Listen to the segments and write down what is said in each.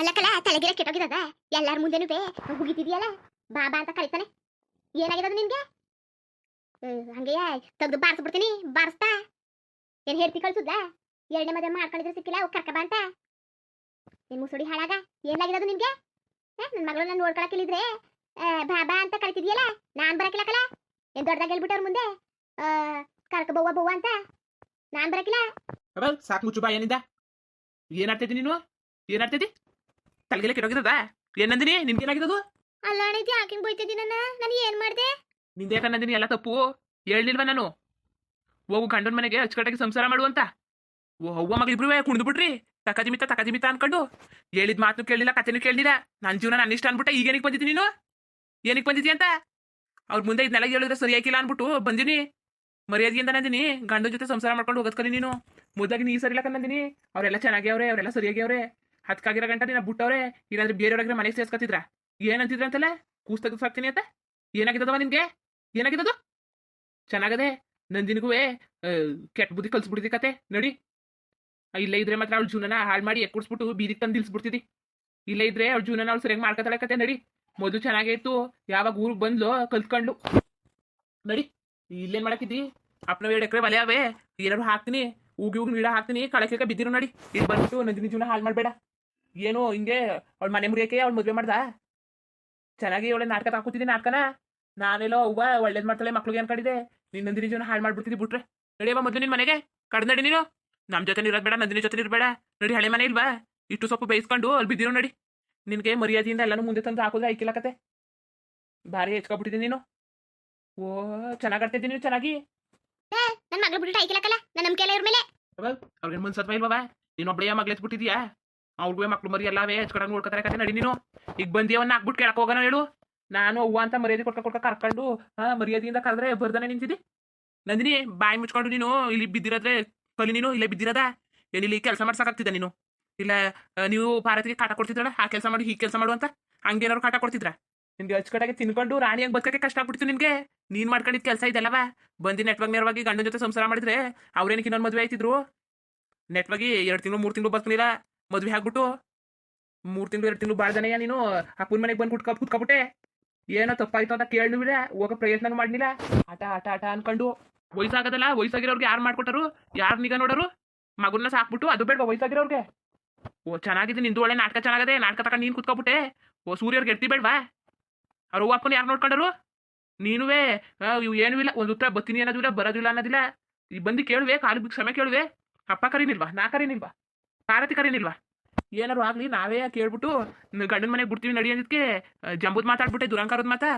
ಅಲ್ಲಕಲ್ಲ ತಲೆಗಿರ ಕೆಟ್ಟೋಗಿದ ಎಲ್ಲಾರ ಮುಂದೆನೂ ಬೇ ಹುಗಿತಿದ್ಯಲ್ಲ ಬಾಬಾ ಅಂತ ಕರಿತಾನೆ. ಏನಾಗಿರೋದು ನಿನ್ಗೆ? ಹಂಗೆಯ, ತಗ್ದು ತೆಗ್ದು ಬಾರಿಸ್ಬಿಡ್ತೀನಿ, ಬಾರಿಸ್ತಾ. ಏನ್ ಹೇಳ್ತಿ ಕಳ್ಸುದ್ದ ಎರಡನೇ ಮದುವೆ ಮಾಡ್ಕೊಂಡಿದ್ರೆ ಸಿಕ್ಕಿಲ್ಲ ಕರ್ಕ ಬಾ ಅಂತ. ನಿನ್ ಮುಸುಡಿ ಹಾಳಾಗ? ಏನಾಗಿರೋದು ನಿನ್ಗೆ? ನನ್ ಮಗಳನ್ನ ನೋಡ್ಕೊಳಕಿಲ್ಲಿದ್ರೆ ಬಾಬಾ ಅಂತ ಕರಿತಿದ್ಯಲ್ಲ? ನಾನ್ ಬರಕಿಲ್ಲಕಲ್ಲ ಏನ್ ದೊಡ್ಡದಾಗ ಹೇಳ್ಬಿಟ್ಟವ್ರ ಮುಂದೆ? ಕರ್ಕ ಬವ್ವ ಬವ್ವ ಅಂತ? ನಾನ್ ಬರಕಿಲ್ಲ? ಸಾಕು ಮುಚ್ಚು ಬಾ ಏನಿಂದ. ಏನಾಡ್ತೈತಿ ನೀನು? ಏನಾಡ್ತೈತಿ ತಲೆಗೆಲ್ಲ ಕೆಟ್ಟೋಗಿರದ ಏನಂದಿನಿ ನಿನ್ಗೇನಾಗಿರೋದು ಅಲ್ಲ ಅಣ್ಣಿ ಯಾಕೆ ಬೈತಿದ್ದೀನಿ ನನ್ನ. ನಾನು ಏನ್ ಮಾಡ್ದೆ? ನಿಂದೆ ಯಾಕಂದಿನಿ ಎಲ್ಲ ತಪ್ಪು. ಹೇಳಿಲ್ವ ನಾನು? ಹೋಗು ಗಂಡನ ಮನೆಗೆ ಅಚ್ಚುಕಟ್ಟಾಗಿ ಸಂಸಾರ ಮಾಡು ಅಂತ. ಓ ಅವ್ವ ಮಗ ಇಬ್ರು ಕುಣಿದು ಬಿಟ್ರಿ. ತಕಜಿಮಿತ ತಕಜಿಮಿತ ಅನ್ಕೊಂಡು ಹೇಳಿದ ಮಾತು ಕೇಳಿಲ್ಲ ಕಥೆನೂ ಕೇಳಿಲ್ಲ ನನ್ನ ಜೀವನ ನನ್ನ ಇಷ್ಟ ಅನ್ಬಿಟ್ಟೆ ಈಗ ಏನಕ್ಕೆ ಬಂದಿದ್ದೀನಿ ನೀನು? ಏನಕ್ಕೆ ಬಂದಿದ್ದಿ ಅಂತ? ಅವ್ರ ಮುಂದೆ ಇದನ್ನೆಲ್ಲ ಹೇಳಿದ್ರೆ ಸರಿಯಾಗಿಲ್ಲ ಅನ್ಬಿಟ್ಟು ಬಂದಿನಿ. ಮರ್ಯಾದೆಯಿಂದ ನಂದಿನಿ ಗಂಡನ ಜೊತೆ ಸಂಸಾರ ಮಾಡ್ಕೊಂಡು ಹೋಗೋದ್ ನೀನು. ಮುದ್ದಾಗಿ ನೀ ಸರಿ ಕಂದಿನಿ ಅವರೆಲ್ಲ ಚೆನ್ನಾಗಿ ಅವ್ರೆ ಅವರೆಲ್ಲ ಸರಿಯಾಗಿ ಅವ್ರೆ. ಹತ್ಕಾಗಿರೋ ಗಂಟ ನಿನ್ನ ಬಿಟ್ಟವ್ರೆ, ಇಲ್ಲಾಂದ್ರೆ ಬೇರೆಯವ್ರಾಗ್ರೆ ಮನೆಗೆ ಸೇರ್ಸ್ಕೊತಿದ್ರ ಏನಂತಿದ್ರ ಅಂತಲ್ಲ ಕೂಸ್ ತೆಗೆದು ಸಾಕ್ತೀನಿ ಅಂತ ಏನಾಗಿದ್ದವ ನಿನ್ಗೆ? ಏನಾಗಿದ್ದದು? ಚೆನ್ನಾಗದೆ ನಂದಿನಿಗೂ ಕೆಟ್ಟ ಬುದ್ಧಿ ಕಲ್ಸ್ಬಿಡ್ತಿ ಕತೆ. ನಡಿ. ಇಲ್ಲ ಇದ್ರೆ ಮಾತ್ರ ಅವಳು ಜೂನನ ಹಾಳು ಮಾಡಿ ಎಕ್ಕುಡ್ಸ್ಬಿಟ್ಟು ಬೀದಿಗೆ ತಂದು ನಿಲ್ಸ್ಬಿಡ್ತಿದ್ದಿ ಇಲ್ಲೇ ಇದ್ರೆ ಅವ್ಳ ಜೀವನನ ಅವಳು ಸರಿಯಾಗಿ ಮಾಡ್ಕೊತಾಳೆ ಕತೆ. ನಡಿ. ಮೊದಲು ಚೆನ್ನಾಗೇ ಇತ್ತು ಯಾವಾಗ ಊರಿಗೆ ಬಂದ್ಲು ಕಲ್ತ್ಕೊಂಡು ನಡಿ. ಇಲ್ಲೇನ್ ಮಾಡಕ್ಕಿದ್ದಿ ಅಪ್ಪನ ಎರಡು ಎಕರೆ ಬಲೆ ಅವೆ. ಏನಾದ್ರು ಹಾಕ್ತೀನಿ, ಉಗಿ ಉಗಿ ನೀಡ ಹಾಕ್ತೀನಿ ಕಳಕೆ ಬಿದ್ದಿರು ನಡಿ. ಇಲ್ಲಿ ಬಂದ್ಬಿಟ್ಟು ನಂದಿನಿ ಜೀವನ ಹಾಳು ಮಾಡಬೇಡ. ಏನು ಹಿಂಗೆ ಅವಳು ಮನೆ ಮುರಿಯಕ್ಕೆ ಅವಳು ಮದುವೆ ಮಾಡ್ದ? ಚೆನ್ನಾಗಿ ಅವಳೆ ನಾಟಕ ತಾಕೋತಿದ್ದೆ ನಾಟಕನ. ನಾನೆಲ್ಲೋ ಅವ್ವ ಒಳ್ಳೇದ್ ಮಾಡ್ತಾಳೆ ಮಕ್ಳಿಗೆ ಅನ್ಕೊಂಡಿದ್ದೆ ನೀನ್ ನಂದಿನಿ ಜೀವನ ಹಾಳು ಮಾಡ್ಬಿಡ್ತಿದ್ದಿ ಬಿಟ್ರೆ. ನಡಿಯವ ಮೊದಲು ನಿನ್ನ ಮನೆಗೆ. ಕಡ್ದು ನಡಿ ನೀನು. ನಮ್ಮ ಜೊತೆ ಇರೋದ್ ಬೇಡ ನಂದಿನಿ ಜೊತೆ ಇರಬೇಡ. ನಡಿ ಹಳೆ ಮನೆ ಇಲ್ವಾ? ಇಷ್ಟು ಸ್ವಲ್ಪ ಬೇಯಿಸ್ಕೊಂಡು ಅಲ್ಲಿ ಬಿದ್ದಿರೋ ನಡಿ. ನಿನಗೆ ಮರ್ಯಾದೆಯಿಂದ ಎಲ್ಲನೂ ಮುಂದೆ ತಂದು ಹಾಕೋದು ಐಕಿಲ್ಲ ಕತೆ. ಭಾರಿ ಹೆಚ್ಕೊಬಿಟ್ಟಿದ್ದೀನಿ ನೀನು. ಓ ಚೆನ್ನಾಗಿ ಆಡ್ತಿದ್ದೀನಿ ನೀನು ಚೆನ್ನಾಗಿ. ನನ್ನ ಮಗಳು ಬಿಟ್ಟು ಐಕಿಲಕಲ್ಲ ನನ್ನ ನಂಬಿಕೆ ಎಲ್ಲ ಇವ್ರ ಮೇಲೆ. ಅವ್ರಿಗೆ ಮನ್ಸತ್ವ ಇಲ್ವಾ ನೀನು ಒಬ್ಬಳೆಯ ಮಗ್ಳೆಸ್ಬಿಟ್ಟಿದ್ಯಾ ಅವ್ರಿಗೂ ಮಕ್ಳು ಮರಿ ಎಲ್ಲವೇ ಹೆಚ್ಕೊಡಂಗ್ ನೋಡ್ಕೊತಾರೆ ಕತೆ ನಡಿ ನೀನು. ಈಗ ಬಂದಿ ಅವನ್ನ ಹಾಕ್ಬಿಟ್ಟು ಕೇಳಕ್ ಹೋಗೋಣ ಹೇಳು. ನಾನು ಅವ್ವ ಅಂತ ಮರ್ಯಾದೆ ಕೊಡ್ಕ ಕೊಡ್ಕ ಕರ್ಕೊಂಡು, ಹಾ, ಮರ್ಯಾದೆಯಿಂದ ಕರೆದ್ರೆ ಬರ್ದಾನೆ ನಿಂತಿದ್ದಿ. ನಂದಿನಿ, ಬಾಯಿ ಮುಚ್ಕೊಂಡು ನೀನು ಇಲ್ಲಿ ಬಿದ್ದಿರೋದ್ರೆ ಕಲಿ ನೀನು, ಇಲ್ಲೇ ಬಿದ್ದಿರದ? ಏನ್ ಇಲ್ಲಿ ಕೆಲಸ ಮಾಡ್ಸಕ್ಕಾಗ್ತಿದ್ದ ನೀನು? ಇಲ್ಲ ನೀವು ಭಾರತಿಗೆ ಕಾಟ ಕೊಡ್ತಿದ್ರಲ್ಲ, ಆ ಕೆಲಸ ಮಾಡಿ, ಈ ಕೆಲಸ ಮಾಡು ಅಂತ ಹಂಗೇನಾದ್ರು ಕಾಟ ಕೊಡ್ತಿದ್ರ? ನಿನ್ಗೆ ಅಚ್ಚುಕಟ್ಟಾಗಿ ತಿನ್ಕೊಂಡು ರಾಣಿ ಹಂಗೆ ಬದುಕಕ್ಕೆ ಕಷ್ಟ ಆಗ್ಬಿಡ್ತು ನಿನ್ಗೆ. ನೀನ್ ಮಾಡ್ಕೊಂಡಿದ್ ಕೆಲಸ ಇದೆಲ್ಲವಾ? ಬಂದಿ ನೆಟ್ವರ್ಕ್ ನೇರವಾಗಿ ಗಂಡನ ಜೊತೆ ಸಂಸಾರ ಮಾಡಿದ್ರೆ ಅವ್ರೇನಕ್ಕೆ ಇನ್ನೊಂದು ಮದುವೆ ಆಯ್ತಿದ್ರು? ನೆಟ್ವಾಗಿ ಎರಡು ತಿಂಗಳು, ಮೂರು ತಿಂಗಳು ಬರ್ತಿಲ್ಲ ಮದ್ವೆ ಆಗ್ಬಿಟ್ಟು ಮೂರ್ ತಿಂಗಳು, ಎರಡು ತಿಂಗಳು ಬಾಳ್ದನೆಯ ನೀನು. ಅಪ್ಪನ ಮನೆಗೆ ಬಂದು ಕುಟ್ಕ ಕುತ್ಕೊಬಿಟ್ಟೆ. ಏನೋ ತಪ್ಪಾಯ್ತು ಅಂತ ಕೇಳಿ ಬಿಡ ಹೋಗೋ ಪ್ರಯತ್ನ ಮಾಡ್ಲಿಲ್ಲ. ಆಟ ಆಟ ಆಟ ಅನ್ಕೊಂಡು ವಯಸ್ಸಾಗದಲ್ಲ, ವಯಸ್ಸಾಗಿರೋರ್ಗೆ ಯಾರು ಮಾಡ್ಕೊಟ್ಟರು ಯಾರು ನಿಗ ನೋಡರು? ಮಗುನ ಸಾಕ್ಬಿಟ್ಟು ಅದು ಬೇಡ ವಯಸ್ಸಾಗಿರೋರ್ಗೆ? ಓ ಚೆನ್ನಾಗಿದೆ ನಿಂದು ಒಳ್ಳೆ ನಾಟಕ ಚೆನ್ನಾಗದೆ, ನಾಟಕ ತಗೊಂಡು ನೀನು ಕುತ್ಕೊಬಿಟ್ಟೆ. ಓ, ಸೂರ್ಯವ್ರಿಗೆ ಎಡ್ತಿ ಬೇಡವಾ? ಅವ್ರ ಅವ್ವ ಅಪ್ಪನ ಯಾರು ನೋಡ್ಕೊಂಡರು? ನೀನುವೇ? ಇವು ಏನೂ ಇಲ್ಲ. ಒಂದು ಉತ್ತರ ಬತ್ತೀನಿ ಅನ್ನೋದಿಲ್ಲ, ಬರೋದಿಲ್ಲ ಅನ್ನೋದಿಲ್ಲ. ಬಂದು ಕೇಳುವೆ ಕಾಲು ಕ್ಷಮೆ ಕೇಳುವೆ. ಅಪ್ಪ ಕರೀನಿಲ್ವಾ? ನಾ ಕರೀನಿಲ್ವಾ? ಭಾರತಿ ಕರೀಲಿಲ್ವಾ ಏನಾರು ಆಗ್ಲಿ ನಾವೇ ಕೇಳ್ಬಿಟ್ಟು ಗಂಡನ ಮನೆಗೆ ಬಿಡ್ತೀವಿ ನಡಿ ಅಂದಿದ್ಕೆ ಜಂಬುದ್ ಮಾತಾಡ್ಬಿಟ್ಟೆ ದುರಂಕಾರದ ಮಾತಾ.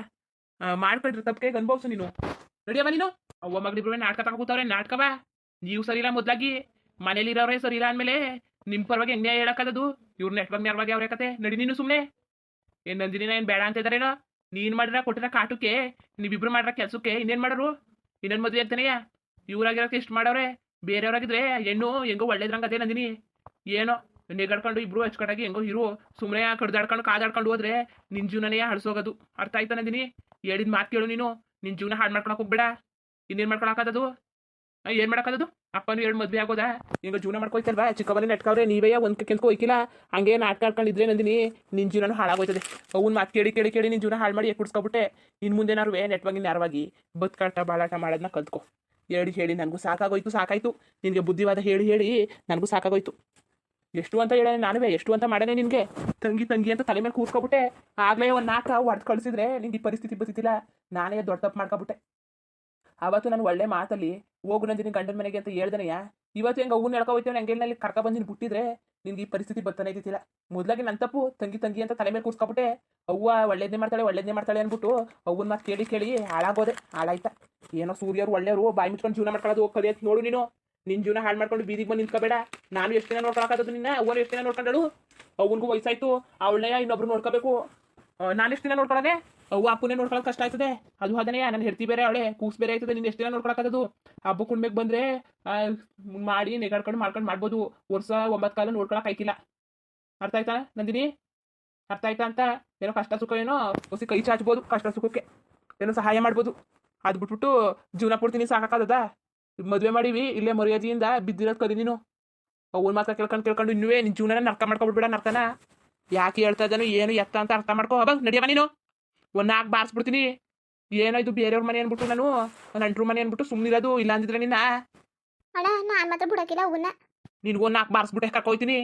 ಮಾಡ್ಕೊಳ್ರಿ ತಪ್ಪಕ್ಕೆ ಅನ್ಭವಿಸು ನೀನು. ನಡಿಯವ ನೀನು? ಅವ್ವ ಮಗಳಿಬ್ರು ನಾಟಕ ತಗೋತಾವ್ರೆ ನಾಟಕವ? ನೀವು ಸರಿ ಇಲ್ಲ ಮೊದ್ಲಾಗಿ. ಮನೇಲಿ ಇರೋರೇ ಸರಿ ಇಲ್ಲ ಅಂದ್ಮೇಲೆ ನಿಮ್ ಪರವಾಗಿ ಹೆಂಗೆ ಹೇಳಕ್ಕದದು ಇವ್ರ ನೆಟ್ವರ್ಕ್ ನೇರವಾಗಿ ಅವ್ರ ಕತೆ? ನಡಿ ನೀನು ಸುಮ್ಮನೆ ಏನ್ ನಂದಿನಿನ ಏನ್ ಬೇಡ ಅಂತ ಇದಾರೇನೋ ನೀನ್ ಮಾಡಿರ ಕೊಟ್ಟಿರ ಕಾಟಕ್ಕೆ, ನೀವಿಬ್ರು ಮಾಡ್ರ ಕೆಲ್ಸಕ್ಕೆ ಇನ್ನೇನ್ ಮಾಡೋರು? ಇನ್ನೇನು ಮದ್ವೆ ಆಗ್ತಾನೆಯ? ಇವ್ರಾಗಿರೋಕೆ ಇಷ್ಟ ಮಾಡೋರೆ ಬೇರೆಯವ್ರಾಗಿದ್ರೆ ಹೆಣ್ಣು ಹೆಂಗೋ ಒಳ್ಳೇದ್ರಂಗ ನಂದಿನಿ. ಏನೋ ನೆಗಾಡ್ಕೊಂಡು ಇಬ್ರು ಹಚ್ಕೊಂಡಾಗಿ ಹೆಂಗೋ ಇರು ಸುಮ್ಮನೆ ಕಡ್ದಾಡ್ಕೊಂಡು ಕಾದಾಡ್ಕೊಂಡು ಹೋದ್ರೆ ನಿನ್ ಜೀವನನೇ ಹಳ್ಸೋಗೋದು ಅರ್ಥ ಆಯ್ತಾನೆ ದಿನಿ ಹೇಳಿದ ಮಾತು ಕೇಳು ನೀನು. ನಿನ್ ಜೀವನ ಹಾಳು ಮಾಡ್ಕೊಳಕ್ ಹೋಗ್ಬೇಡ. ಇನ್ನೇನ್ ಮಾಡ್ಕೊಳಕಾದದು ಏನು ಮಾಡಕ್ಕಾದದು? ಅಪ್ಪನು ಎರಡು ಮದುವೆ ಆಗೋದಾ? ಈಗ ಜೀವನ ಮಾಡ್ಕೊಯ್ತಲ್ವಾ? ಚಿಕ್ಕವನೇ ನೆಟ್ಕವ್ರೆ, ನೀವೇ ಒಂದು ಕೆಲ್ಸಕ್ಕೆ ಹೋಯ್ಕಿಲ್ಲ? ಹಂಗೆ ನಾಟಕ ಆಡ್ಕೊಂಡಿದ್ರೆ ನಂದಿನಿ. ನಿನ್ನ ಜೀವನ ಹಾಳಾಗೋಯ್ತದೆ. ಅವನ ಮಾತು ಕೇಳಿ ಕೇಳಿ ಕೇಳಿ ನಿನ್ ಜೀವನ ಹಾಳು ಮಾಡಿ ಕುಡ್ಸ್ಕೊಬಿಟ್ಟೆ ಇನ್ ಮುಂದೆನಾರು ನೆಟ್ವಾಗಿ ನೇರವಾಗಿ ಬದುಕಾಟ ಬಾಳಾಟ ಮಾಡೋದನ್ನ ಕಲ್ತ್ಕೊ. ಹೇಳಿ ಹೇಳಿ, ನನಗೂ ಸಾಕಾಗೋಯ್ತು, ಸಾಕಾಯ್ತು. ನಿನಗೆ ಬುದ್ಧಿವಾದ ಹೇಳಿ ಹೇಳಿ ನನಗೂ ಸಾಕಾಗೋಯ್ತು. ಎಷ್ಟು ಅಂತ ಹೇಳೇನೆ ನಾನುವೇ, ಎಷ್ಟು ಅಂತ ಮಾಡೇನೆ ನಿನಗೆ? ತಂಗಿ ತಂಗಿ ಅಂತ ತಲೆ ಮೇಲೆ ಕೂತ್ಕೊಬಿಟ್ಟೆ. ಆಗಲೇ ಒಂದು ನಾಲ್ಕ ಹೊಡೆದು ಕಳಿಸಿದ್ರೆ ನಿಂಗೆ ಈ ಪರಿಸ್ಥಿತಿ ಬರ್ತಿದ್ದಿಲ್ಲ ನಾನೇ ದೊಡ್ಡ ತಪ್ಪು ಮಾಡ್ಕೊಬಿಟ್ಟೆ. ಅವತ್ತು ನಾನು ಒಳ್ಳೆ ಮಾತಲ್ಲಿ, ಹೋಗು ನಂದಿನಿ ಗಂಡನ ಮನೆಗೆ ಅಂತ ಹೇಳ್ದನೆಯ ಇವತ್ತು ಹೆಂಗೆ ಅವ್ನ ಹೇಳ್ಕೊ ಹೋಯ್ತೇವೆ ನಂಗೆಲ್ಲಿ ಕರ್ಕ ಬಂದಿನ ಬಿಟ್ಟಿದ್ರೆ ನಿನ್ಗೆ ಈ ಪರಿಸ್ಥಿತಿ ಬರ್ತಾನೆ ಇದ್ದಿಲ್ಲ ಮೊದಲಾಗಿ ನನ್ನ ತಪ್ಪು, ತಂಗಿ ತಂಗಿ ಅಂತ ತಲೆ ಮೇಲೆ ಕೂತ್ಕೊಬಿಟ್ಟೆ. ಅವ್ವ ಒಳ್ಳೇದೇ ಮಾಡ್ತಾಳೆ ಒಳ್ಳೇದೇ ಮಾಡ್ತಾಳೆ ಅಂದ್ಬಿಟ್ಟು ಅವ್ವನ ಮಾತು ಕೇಳಿ ಕೇಳಿ ಹಾಳಾಗೋದೆ, ಹಾಳಾಯ್ತಾ. ಏನೋ ಸೂರ್ಯರು ಒಳ್ಳೆಯವರು, ಬಾಯಿ ಮುಚ್ಕೊಂಡು ಜೀವನ ಮಾಡ್ಕೊಳ್ಳೋದು ಕಲಿಯತ್ ನೋಡು ನೀನು. ನಿನ್ ಜೀವನ ಹಾಳು ಮಾಡ್ಕೊಂಡು ಬೀದಿಗೆ ಬಂದು ನಿಂತ್ಕೋಬೇಡ. ನಾನು ಎಷ್ಟು ದಿನ ನೋಡ್ಕೊಳಕಾದದು ನಿನ್ನ? ಅವನು ಎಷ್ಟು ದಿನ ನೋಡ್ಕೊಂಡಳು? ಅವನಿಗೂ ವಯಸ್ಸಾಯ್ತು ಅವಳನ್ನೇ ಇನ್ನೊಬ್ರು ನೋಡ್ಕೋಬೇಕು. ನಾನು ಎಷ್ಟು ದಿನ ನೋಡ್ಕೊಳ್ಳೋದೆ ಅವು ಅಪ್ಪನೇ ನೋಡ್ಕೊಳಕ್ ಕಷ್ಟ ಆಯ್ತದೆ. ಅದು ಅದನ್ನೇ ನನ್ನ ಹೆರ್ತಿ ಬೇರೆ, ಅವಳೆ ಕೂಸ್ ಬೇರೆ ಆಯ್ತದೆ. ನಿನ್ನ ಎಷ್ಟು ದಿನ ನೋಡ್ಕೊಳಕದು ಹಬ್ಬ ಕುಣ್ಮೆಗೆ ಬಂದ್ರೆ ಮಾಡಿ ನೆಗಾಡ್ಕೊಂಡು ಮಾಡ್ಕೊಂಡು ಮಾಡ್ಬೋದು. ವರ್ಷ ಒಂಬತ್ತು ಕಾಲ ನೋಡ್ಕೊಳಕ್ ಆಯ್ತಿಲ್ಲ. ಅರ್ಥ ಆಯ್ತಾ ನಂದಿನಿ? ಅರ್ಥ ಆಯ್ತಾ ಅಂತ? ಏನೋ ಕಷ್ಟ ಸುಖ ಏನೋ? ಹೊಸ ಕೈ ಚಾಚ್ಬೋದು ಕಷ್ಟ ಸುಖಕ್ಕೆ. ಏನೋ ಸಹಾಯ ಮಾಡ್ಬೋದು. ಅದು ಬಿಟ್ಬಿಟ್ಟು ಜೀವನ ಪೂರ್ತಿ ನೀನು ಸಾಕಾಗದ ಮದುವೆ ಮಾಡಿವಿ ಇಲ್ಲೇ ಮರ್ಯಾದೆಯಿಂದ ಬಿದ್ದಿರೋದು ಕದಿ ನೀನು. ಅವ್ನ ಮಾತ್ರ ಕೇಳ್ಕೊಂಡು ಕೇಳ್ಕೊಂಡು ಇನ್ನೂ ನಿನ್ನ ಜೀವನ ನರ್ಕ ಮಾಡ್ಕೊಬಿಡ್ಬೇಡ ನರ್ಕನ. ಯಾಕೆ ಹೇಳ್ತಾ ಇದ್ದಾನು ಏನು ಎತ್ತ ಅಂತ ಅರ್ಥ ಮಾಡ್ಕೊ. ಅವಾಗ ನಡಿಯವ ನೀನು. ಒಂದು ನಾಲ್ಕು ಬಾರಿಸ್ಬಿಡ್ತೀನಿ. ಏನೋ ಇದು ಬೇರೆಯವ್ರ ಮನೆ ಅನ್ಬಿಟ್ಟು ನಾನು ನನ್ನ ಅಂಟ್ರು ಮನೆ ಅನ್ಬಿಟ್ಟು ಸುಮ್ಮನಿರೋದು ಇಲ್ಲ ಅಂದಿದ್ರೆ ನಿನ್ನ. ಅಣ್ಣ ನಾನು ಮಾತ್ರ ಬಿಡಕ್ಕಿಲ್ಲ ಅವನ್ನ ನಿನ್ಗೊಂದು ನಾಲ್ಕು ಬಾರಿಸ್ಬಿಟ್ಟೆ ಕರ್ಕೊಯ್ತೀನಿ.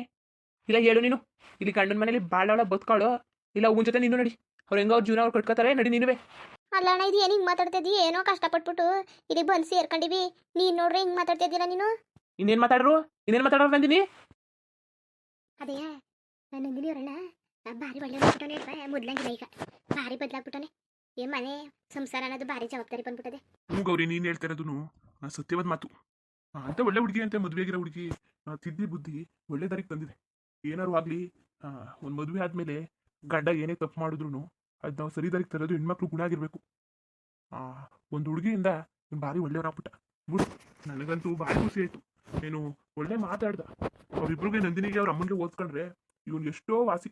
ಇಲ್ಲ ಹೇಳು ನೀನು. ಇಲ್ಲಿ ಗಂಡನ ಮನೇಲಿ ಬಾಳವಳ ಬದುಕಾಳು. ಇಲ್ಲ ಅವನ ಜೊತೆ ನೀನು ನಡಿ. ಅವ್ರು ಹೆಂಗ ಅವ್ರ ಜೀವನ ಅವ್ರು ಕಟ್ಕೋತಾರೆ ನಡಿ ನೀನುವೆ. ಅಲ್ಲ ಅಣ್ಣ ಇದು ಏನು ಹಿಂಗೆ ಮಾತಾಡ್ತಿದ್ದಿ ಏನೋ ಕಷ್ಟಪಟ್ಬಿಟ್ಟು ಇಲ್ಲಿ ಬಂದು ಸೇರ್ಕೊಂಡಿವಿ. ನೀನು ನೋಡ್ರಿ ಹಿಂಗೆ ಮಾತಾಡ್ತಿದ್ದೀರ ನೀನು? ಇನ್ನೇನ್ ಮಾತಾಡ್ರು? ಇನ್ನೇನ್ ಮಾತಾಡೋರು ಬಂದಿನಿ ಅದೇ ನಂದಿನಿ ಅವರಣ್ಣ ಭಾರಿ ಒಳ್ಳೆ ಮಾಡ್ಬಿಟ್ಟಾನೆ ಮೊದ್ಲಂಗಿಲ್ಲ ಈಗ. ಭಾರಿ ಬದಲಾಗ್ಬಿಟ್ಟಾನೆ ಏ ಮನೆ ಸಂಸಾರ ಅನ್ನೋದು ಭಾರಿ ಜವಾಬ್ದಾರಿ ಬಂದ್ಬಿಟ್ಟದೆ. ಹ್ಞೂ ಗೌರಿ ನೀನು ಹೇಳ್ತಾ ಇರೋದು ಸತ್ಯವಾದ ಮಾತು. ಅಂತ ಒಳ್ಳೆ ಹುಡುಗಿ ಅಂತ ಮದುವೆ ಆಗಿರೋ ಹುಡುಗಿ ತಿದ್ದಿ ಬುದ್ಧಿ ಒಳ್ಳೆ ದಾರಿಗೆ ತಂದಿದೆ. ಏನಾರು ಆಗಲಿ ಒಂದು ಮದುವೆ ಆದಮೇಲೆ ಗಂಡ ಏನೇ ತಪ್ಪು ಮಾಡಿದ್ರು ಅದು ನಾವು ಸರಿ ದಾರಿಗೆ ತರೋದು ಹೆಣ್ಮಕ್ಳು ಗುಣ ಆಗಿರಬೇಕು. ಒಂದು ಹುಡುಗಿಯಿಂದ ಇವ್ನು ಭಾರಿ ಒಳ್ಳೆಯವರಾಗ್ಬಿಟ್ಟ. ಬಿಡು ನನಗಂತೂ ಭಾರಿ ಖುಷಿ ಆಯಿತು. ಏನು ಒಳ್ಳೆ ಮಾತಾಡ್ದ. ಅವ್ರಿಬ್ರಿಗೆ ನಂದಿನಿಗೆ ಅವ್ರ ಅಮ್ಮನಿಗೆ ಓದ್ಕೊಂಡ್ರೆ ಇವನು ಎಷ್ಟೋ ವಾಸಿ.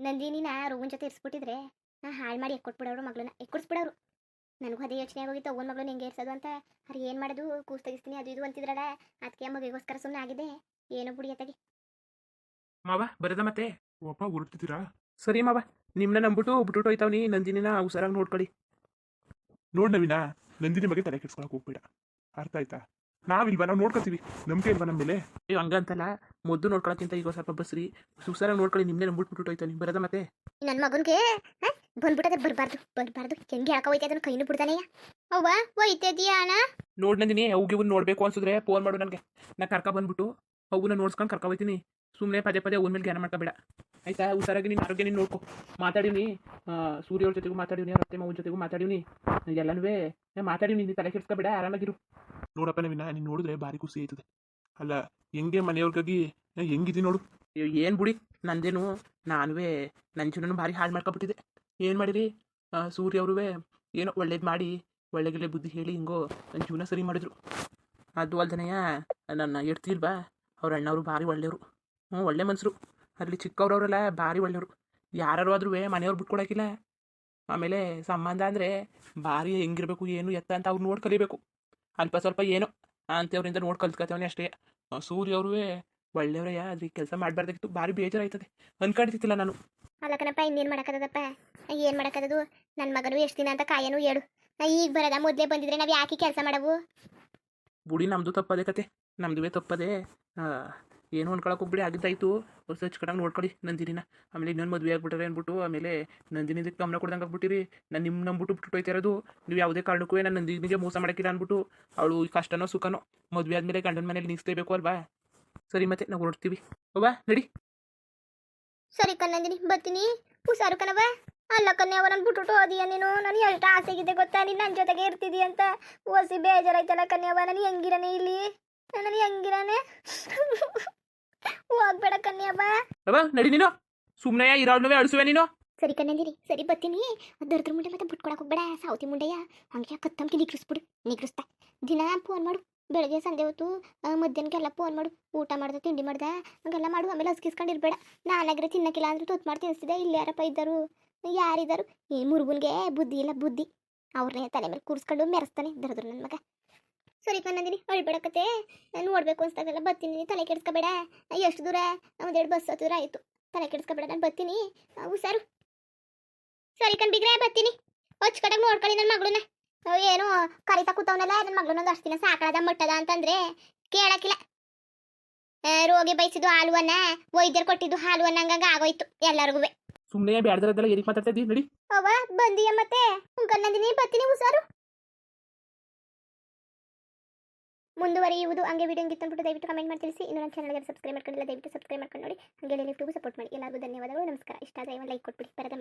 ನಂದಿನಿನ ರೋಗನ್ ಜೊತೆ ಇರಿಸ್ಬಿಟ್ಟಿದ್ರೆ ನಾ ಹಾಳು ಮಾಡಿ ಎಕ್ಕೊಟ್ಬಿಡೋರು ಮಗಳನ್ನ ಎಕ್ಕೊಡ್ಸ್ಬಿಡೋರು. ನನಗೂ ಅದೇ ಯೋಚನೆ ಆಗೋಗಿತ್ತು. ಅವನ ಮಗಳನ್ನ ಹೆಂಗೆ ಇರ್ಸೋದು ಅಂತ. ಅವ್ರು ಏನು ಮಾಡೋದು? ಕೂಸ್ ತೆಗಿಸ್ತೀನಿ ಅದು ಇದು ಅಂತಿದ್ರಲ್ಲ. ಅದಕ್ಕೆ ಮಗಿಗೋಸ್ಕರ ಸುಮ್ಮನೆ ಆಗಿದೆ. ಏನೋ ಬುಡಿ ಅತ್ತಾಗಿ. ಮಾವ ಬರದ ಮತ್ತೆ? ಒಪ್ಪ ಹೊರಡ್ತಿದ್ದೀರಾ ಸರಿ ಮಾವ. ನಿಮ್ಮನ್ನ ನಂಬಿಟ್ಟು ಬಿಟ್ಬಿಟ್ಟು ಹೋಯ್ತಾವ್ನಿ ನಂದಿನಿನ ಹುಷಾರಾಗಿ ನೋಡ್ಕೊಳ್ಳಿ ನೋಡ್ ನವೀನ ನಂದಿನಿ ಬಗ್ಗೆ ತಲೆ ಕೆಡ್ಸ್ಕೊಳಕ್ ಹೋಗ್ಬೇಡ. ಅರ್ಥ ಆಯ್ತಾ? ನಾವಿಲ್ವಾ? ನಾವು ನೋಡ್ಕೊತೀವಿ. ನಂಬಿಕೆ ಇಲ್ವಾ ನಮ್ಮ ಮೇಲೆ ಅಯ್ಯೋ ಹಂಗಂತಲ್ಲ. ಮೊದ್ದು ನೋಡ್ಕೊಳಕ್ಕಿಂತ ಈಗ ಸ್ವಲ್ಪ ಬಸ್ರಿ. ಹುಷಾರಾಗಿ ನೋಡ್ಕೊಳ್ಳಿ ನಿಮ್ಮನ್ನ ನಂಬಿಟ್ಬಿಟ್ಟು ಹೋಯ್ತಾವ್ನಿ ಬರದ ಮತ್ತೆ? ನನ್ನ ಮಗನಿಗೆ ಬಂದ್ಬಿಟ್ಟದೆ ಬರಬಾರ್ದು ಬರಬಾರ್ದು. ಹೆಂಗೆ ಹೇಳಕ ಹೋಯ್ತಾ ಅದನ್ನ ಕೈನು ಬಿಡ್ತಾನೆಯ ಅವ್ವ ಹೋಯ್ತದೀಯ ಅಣ್ಣ? ನೋಡ್ ನಂದಿನಿ ಅವ್ಗೆ ಇವ್ನು ನೋಡ್ಬೇಕು ಅನ್ಸಿದ್ರೆ ಫೋನ್ ಮಾಡು ನನಗೆ. ನಾ ಕರ್ಕ ಬಂದ್ಬಿಟ್ಟು ಅವನ್ನ ನೋಡ್ಸ್ಕೊಂಡು ಕರ್ಕ ಹೋಯ್ತೀನಿ. ಸುಮ್ಮನೆ ಪದೇ ಪದೇ ಒಂದ್ಮೇಲೆ ಮೇಲೆ ಜ್ಞಾನ ಮಾಡ್ಕೋಬೇಡ. ಆಯ್ತಾ? ಹುಷಾರಾಗಿ ನಿನ್ನ ಆರೋಗ್ಯ ನೀನು ನೋಡ್ಕೊ. ಮಾತಾಡಿವ್ನಿ. ಸೂರ್ಯವ್ರ ಜೊತೆಗೂ ಮಾತಾಡಿವ್ನಿ ರತ್ತೆ ಮಾವನ ಜೊತೆಗೂ ಮಾತಾಡಿವ್ನಿ. ಎಲ್ಲನೂ ಮಾತಾಡಿವ್ನಿ ನೀನು ತಲೆ ಕೆಡ್ಸ್ಕೊಬೇಡ ಆರಾಮಾಗಿರು. ನೋಡಪ್ಪ ನವಿನ ನೀನು ನೋಡಿದ್ರೆ ಭಾರಿ ಖುಷಿ ಆಯ್ತದೆ. ಅಲ್ಲ ಹೆಂಗೆ ಮನೆಯವ್ರಿಗಾಗಿ ಹೆಂಗಿದಿ ನೋಡು. ಏನ್ ಬಿಡಿ. ನಂದೇನು ನಾನುವೇ ನನ್ನ ಜೀವನ ಭಾರಿ ಹಾಳು ಮಾಡ್ಕೊಬಿಟ್ಟಿದೆ. ಏನು ಮಾಡಿರಿ ಸೂರ್ಯ ಅವ್ರೂ ಏನೋ ಒಳ್ಳೇದು ಮಾಡಿ ಒಳ್ಳೆಗೆಲ್ಲ ಬುದ್ಧಿ ಹೇಳಿ ಹಿಂಗೋ ನನ್ನ ಜೀವನ ಸರಿ ಮಾಡಿದ್ರು. ಅದು ಅಲ್ದನೆಯ ನನ್ನ ಎಡ್ತಿಲ್ವಾ ಅವ್ರ ಅಣ್ಣವರು ಭಾರಿ ಒಳ್ಳೆಯವರು. ಹ್ಞೂ ಒಳ್ಳೆ ಮನುಷ್ಯರು ಅಲ್ಲಿ ಚಿಕ್ಕವ್ರವರೆಲ್ಲ ಭಾರಿ ಒಳ್ಳೆಯವರು. ಯಾರು ಆದ್ರೂ ಮನೆಯವ್ರು ಬಿಟ್ಕೊಡಕ್ಕಿಲ್ಲ. ಆಮೇಲೆ ಸಂಬಂಧ ಅಂದರೆ ಭಾರಿ ಹೆಂಗಿರಬೇಕು ಏನು ಎತ್ತ ಅಂತ ಅವ್ರು ನೋಡಿ ಕಲಿಬೇಕು. ಅಲ್ಪ ಸ್ವಲ್ಪ ಏನೋ ಅಂಥವ್ರಿಂದ ನೋಡಿ ಕಲ್ತ್ಕೊತವನೇ ಅಷ್ಟೇ. ಸೂರ್ಯ ಅವರು ಒಳ್ಳೆಯವ್ರಯ್ಯ ಅದ್ರಿಗೆ ಕೆಲಸ ಮಾಡಬಾರ್ದಾಗಿತ್ತು. ಭಾರಿ ಬೇಜಾರಾಯ್ತದೆ. ಅನ್ಕೊಂಡಿದ್ದಿಲ್ಲ ನಾನು. ಅಲ್ಲಕನಪ್ಪ ಇನ್ನೇನು ಮಾಡಕ್ಕದಪ್ಪ ಏನು ಮಾಡಕ್ಕದದು? ನನ್ನ ಮಗನು ಎಷ್ಟು ದಿನ ಅಂತ ಕಾಯನು ಹೇಳು. ಈಗ ಬರದ? ಮೊದಲೇ ಬಂದಿದ್ರೆ ನಾವು ಯಾಕೆ ಕೆಲಸ ಮಾಡವು? ಬುಡಿ ನಮ್ಮದು ತಪ್ಪದೆ ಕತೆ. ನಮ್ದುವೇ ತಪ್ಪದೆ ಏನು ಅನ್ಕೊಳಕ್ಕೆ ಹೋಗ್ಬಿಡಿ, ಆಗಿದ್ದಾಯ್ತು. ಹೊಸ ಹಚ್ಕಡಂಗೆ ನೋಡ್ಕೊಳ್ಳಿ ನಂದಿನಿನ. ಆಮೇಲೆ ಇನ್ನೊಂದು ಮದುವೆ ಆಗ್ಬಿಟ್ರೆ ಅಂದ್ಬಿಟ್ಟು ಆಮೇಲೆ ನಂದಿನಿದಕ್ಕೆ ಗಮನ ಕೊಡ್ದಂಗೆ ಆಗ್ಬಿಟ್ಟಿರಿ. ನಾನು ನಿಮ್ಮ ನಂಬಿಟ್ಟು ಬಿಟ್ಟು ಇರೋದು. ನೀವು ಯಾವುದೇ ಕಾರಣಕ್ಕೂ ನಾನು ನಂದಿನಿಗೆ ಮೋಸ ಮಾಡೋಕ್ಕಿಲ್ಲ ಅಂದ್ಬಿಟ್ಟು ಅವಳು ಕಷ್ಟನೋ ಸುಖನೋ ಮದುವೆ ಆದಮೇಲೆ ಗಂಡನ ಮನೇಲಿ ನಿಲ್ಲಿಸ್ಲೇಬೇಕು ಅಲ್ವಾ? ಸರಿ ಮತ್ತೆ, ನಾವು ಹೊರಡ್ತೀವಿ. ಬಾ ನಡಿ. ಸರಿ ಕನ್ನಂದಿನಿ ಬರ್ತೀನಿ. ಹುಷಾರು ಕಣವ ಅಲ್ಲ ಕನ್ಯಾ ಅವರನ್ನು ಬಿಟ್ಬಿಟ್ಟು ಹೋದಿಯ ನೀನು? ನಾನು ಎಷ್ಟು ಆಸೆಗಿದೆ ಗೊತ್ತಾ? ನೀನು ನನ್ನ ಜೊತೆಗೆ ಇರ್ತಿದಿ ಅಂತ. ಓಸಿ ಬೇಜಾರಾಯ್ತಲ್ಲ ಕನ್ಯವ ನಾನು ಹೆಂಗಿರನೇ ಇಲ್ಲಿ? ನಾನು ಹೆಂಗಿರನೆ? ಹೋಗ್ಬೇಡ ಕನ್ಯಾವ ಅವ್ವ ನಡಿ ನೀನು. ಸುಮ್ಮನೆ ಇರೋಳ್ನವೇ ಅಳಿಸುವೆ ನೀನು. ಸರಿ ಕನ್ನಂದಿನಿ ಸರಿ ಬರ್ತೀನಿ. ದರ್ದ್ರ ಮುಂಡೆ ಮತ್ತೆ ಬಿಟ್ಕೊಡಕ್ ಹೋಗ್ಬೇಡ. ಸಾವತಿ ಮುಂಡೆಯ. ಹಂಗೆ ಕತ್ತಂಕಿ ನಿಗ್ರಿಸ್ಬಿಡು. ನಿಗ್ರಿಸ್ತಾ. ದಿನ ಫೋನ್ ಮಾಡು. ಬೆಳಗ್ಗೆ ಸಂಜೆ ಹೊತ್ತು ಮಧ್ಯಾಹ್ನಕ್ಕೆಲ್ಲ ಫೋನ್ ಮಾಡು. ಊಟ ಮಾಡ್ದೆ ತಿಂಡಿ ಮಾಡ್ದೆ. ಹಂಗೆಲ್ಲ ಮಾಡು. ಆಮೇಲೆ ಹಸ್ಕಿಸ್ಕೊಂಡಿರ್ಬೇಡ. ನಾನಾಗ್ರೆ ತಿನ್ನಕ್ಕಿಲ್ಲ ಅಂದ್ರೆ ತೊತ್ತು ಮಾಡಿ ತಿನ್ನಿಸ್ತಿದ್ದೆ ಇಲ್ಲಿ ಯಾರಪ್ಪ ಇದ್ದರು? ಯಾರಿದ್ದಾರು? ಈ ಮುರುಗುನ್ಗೆ ಬುದ್ಧಿ ಇಲ್ಲ ಬುದ್ಧಿ. ಅವ್ರನ್ನೇ ತಲೆ ಮೇಲೆ ಕೂರಿಸ್ಕೊಂಡು ಮೆರೆಸ್ತಾನೆ ದರದ್ರು ನನ್ನ ಮಗ. ಸರಿ ಕನ್ನಂದಿನಿ ಅಳ್ಬೇಡಕತ್ತೆ ನಾನು ನೋಡ್ಬೇಕು ಅನ್ಸ್ತಾಗಲ್ಲ ಬರ್ತೀನಿ ತಲೆ ಕೆಡಿಸ್ಕೋಬೇಡ. ಎಷ್ಟು ದೂರ ಒಂದೆರಡು ಬಸ್ ದೂರ ಆಯ್ತು. ತಲೆ ಕೆಡಿಸ್ಕೋಬೇಡ ನಾನು ಬರ್ತೀನಿ. ಹುಷಾರು. ಸರಿ ಕಣ್ ಬಿಗ್ರೆ ಬರ್ತೀನಿ. ಹೊಚ್ ಕಡೆಗೆ ನೋಡ್ಕೊಳ್ಳಿ ನನ್ನ ಮಗಳನ್ನ ಏನು ಕರಿತಾ ಕೂತವನಲ್ಲ ನನ್ನ ಮಗಳನ್ನೊಂದು ಅಷ್ಟು ದಿನ ಸಾಕಳದ ಮಟ್ಟದ ಅಂತಂದ್ರೆ ಕೇಳಕ್ಕಿಲ್ಲ ರೋಗಿ ಬಯಸಿದ್ದು ಹಾಲುವನ್ನ ವೈದ್ಯರು ಕೊಟ್ಟಿದ್ದು ಹಾಲುವನ್ನ ಹಂಗ ಆಗೋಯ್ತು ಎಲ್ಲರಿಗೂ ಸುಮ್ಮನೆ ಬ್ಯಾಡ್ದರದ್ದೆಲ್ಲ ಏನಕ್ಕೆ ಮಾತಾಡ್ತಾ ಇದ್ದೀನಿ ನಡಿ. ಅವ ಬಂದಿಯ ಮತ್ತೆ? ಕನ್ನಂದಿನಿ ಬರ್ತೀನಿ ಹುಷಾರು. ಮುಂದುವರಿಯುವುದು ಹಂಗೆ ವಿಡಿಯೋ ಅಂದ್ಬಿಟ್ಟು ದಯವಿಟ್ಟು ಕಮೆಂಟ್ ಮಾಡಿ ತಿಳಿಸಿ. ಇನ್ನು ಚಾನಲ್ಗೆ ಸಬ್ಸ್ಕ್ರೈಬ್ ಮಾಡ್ಕೊಂಡಿಲ್ಲ, ದಯವಿಟ್ಟು ಸಬ್ಸ್ಕ್ರೈಬ್ ಮಾಡ್ಕೊಂಡು ನೋಡಿ. ಹಂಗೆ ಯೂಟ್ಯೂಬ್ ಸಪೋರ್ಟ್ ಮಾಡಿ. ಎಲ್ಲರಿಗೂ ಧನ್ಯವಾದಗಳು, ನಮಸ್ಕಾರ. ಇಷ್ಟ ಆದರೆ ಲೈಕ್ ಕೊಟ್ಬಿಡಿ. ಬರದ